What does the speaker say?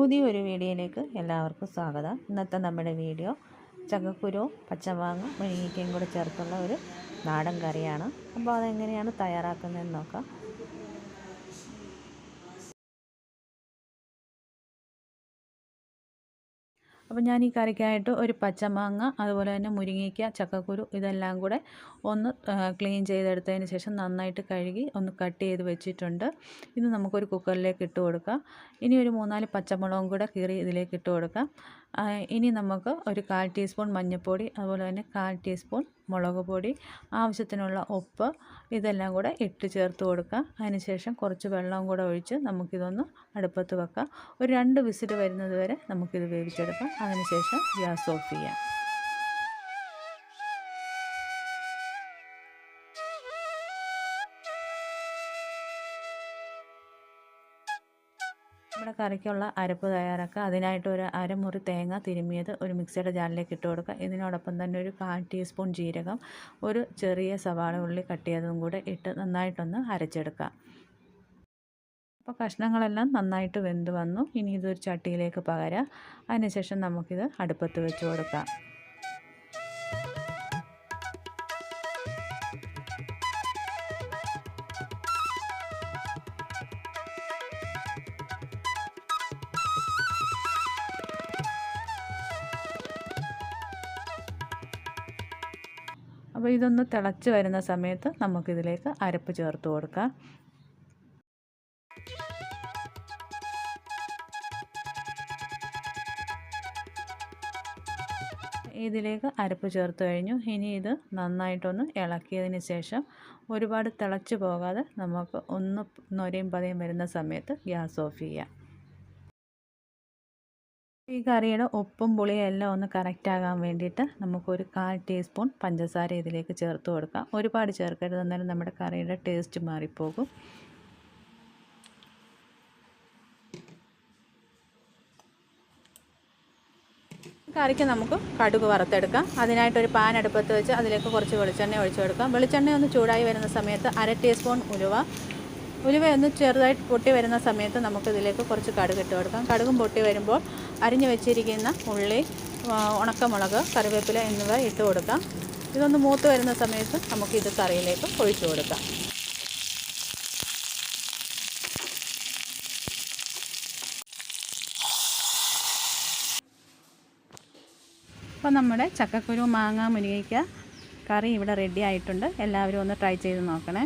പുതിയൊരു വീഡിയോയിലേക്ക് എല്ലാവർക്കും സ്വാഗതം. ഇന്നത്തെ നമ്മുടെ വീഡിയോ ചക്കക്കുരു പച്ചമാങ്ങ മുരിങ്ങയ്ക്കയും കൂടെ ചേർത്തുള്ള ഒരു നാടൻ കറിയാണ്. അപ്പോൾ അതെങ്ങനെയാണ് തയ്യാറാക്കുന്നതെന്ന് നോക്കാം. അപ്പോൾ ഞാൻ ഈ കറിക്കായിട്ട് ഒരു പച്ചമാങ്ങ അതുപോലെ തന്നെ മുരിങ്ങയ്ക്ക ചക്കക്കുരു ഇതെല്ലാം കൂടെ ഒന്ന് ക്ലീൻ ചെയ്തെടുത്തതിന് ശേഷം നന്നായിട്ട് കഴുകി ഒന്ന് കട്ട് ചെയ്ത് വെച്ചിട്ടുണ്ട്. ഇത് നമുക്കൊരു കുക്കറിലേക്ക് ഇട്ട് കൊടുക്കാം. ഇനി ഒരു മൂന്നാൽ പച്ചമുളകും കൂടെ കീറി ഇതിലേക്ക് ഇട്ട് കൊടുക്കാം. ഇനി നമുക്ക് ഒരു കാൽ ടീസ്പൂൺ മഞ്ഞൾപ്പൊടി അതുപോലെ തന്നെ കാൽ ടീസ്പൂൺ മുളക് പൊടി ആവശ്യത്തിനുള്ള ഉപ്പ് ഇതെല്ലാം കൂടെ ഇട്ട് ചേർത്ത് കൊടുക്കുക. അതിനുശേഷം കുറച്ച് വെള്ളം കൂടെ ഒഴിച്ച് നമുക്കിതൊന്ന് അടുപ്പത്ത് വെക്കാം. ഒരു രണ്ട് വിസിൽ വരുന്നത് വരെ നമുക്കിത് വേവിച്ചെടുക്കാം. അതിനുശേഷം ഗ്യാസ് ഓഫ് ചെയ്യാം. നമ്മുടെ കറിക്കുള്ള അരപ്പ് തയ്യാറാക്കുക. അതിനായിട്ട് ഒരു അരമുറി തേങ്ങ തിരുമ്മിയത് ഒരു മിക്സിയുടെ ജാറിലേക്ക് ഇട്ട് കൊടുക്കുക. ഇതിനോടൊപ്പം തന്നെ ഒരു കാൽ ടീസ്പൂൺ ജീരകം ഒരു ചെറിയ സവാള ഉള്ളി കട്ട് ചെയ്തതും കൂടെ ഇട്ട് നന്നായിട്ടൊന്ന് അരച്ചെടുക്കുക. അപ്പോൾ കഷ്ണങ്ങളെല്ലാം നന്നായിട്ട് വെന്ത് വന്നു. ഇനി ഇതൊരു ചട്ടിയിലേക്ക് പകരാം അതിനുശേഷം നമുക്കിത് അടുപ്പത്ത് വെച്ച് കൊടുക്കാം. അപ്പോൾ ഇതൊന്ന് തിളച്ച് വരുന്ന സമയത്ത് നമുക്കിതിലേക്ക് അരപ്പ് ചേർത്ത് കൊടുക്കാം. ഇതിലേക്ക് അരപ്പ് ചേർത്ത് കഴിഞ്ഞു. ഇനി ഇത് നന്നായിട്ടൊന്ന് ഇളക്കിയതിന് ശേഷം ഒരുപാട് തിളച്ച് പോകാതെ നമുക്ക് ഒന്ന് നൊരയും പതയും വരുന്ന സമയത്ത് ഗ്യാസ് ഓഫ് ചെയ്യാം. ഈ കറിയുടെ ഉപ്പും പുളിയും എല്ലാം ഒന്ന് കറക്റ്റ് ആകാൻ വേണ്ടിയിട്ട് നമുക്കൊരു കാൽ ടീസ്പൂൺ പഞ്ചസാര ഇതിലേക്ക് ചേർത്ത് കൊടുക്കാം. ഒരുപാട് ചേർക്കരുത് എന്നാലും നമ്മുടെ കറിയുടെ ടേസ്റ്റ് മാറിപ്പോകും. കറിക്ക് നമുക്ക് കടുക് വറുത്തെടുക്കാം. അതിനായിട്ടൊരു പാൻ അടുപ്പത്ത് വെച്ച് അതിലേക്ക് കുറച്ച് വെളിച്ചെണ്ണ ഒഴിച്ചു കൊടുക്കാം. വെളിച്ചെണ്ണ ഒന്ന് ചൂടായി വരുന്ന സമയത്ത് അര ടീസ്പൂൺ ഉലുവ ഉലുവ ഒന്ന് ചെറുതായിട്ട് പൊട്ടി വരുന്ന സമയത്ത് നമുക്കിതിലേക്ക് കുറച്ച് കടുക് ഇട്ട് കൊടുക്കാം. കടുകും പൊട്ടി വരുമ്പോൾ അരിഞ്ഞു വെച്ചിരിക്കുന്ന ഉള്ളി ഉണക്കമുളക് കറിവേപ്പില എന്നിവ ഇട്ട് കൊടുക്കാം. ഇതൊന്ന് മൂത്ത് വരുന്ന സമയത്ത് നമുക്കിത് കറിയിലേക്ക് ഒഴിച്ചു കൊടുക്കാം. അപ്പോൾ നമ്മുടെ ചക്കക്കുരു മാങ്ങ മുരിങ്ങയ്ക്ക കറി ഇവിടെ റെഡി ആയിട്ടുണ്ട്. എല്ലാവരും ഒന്ന് ട്രൈ ചെയ്ത് നോക്കണേ.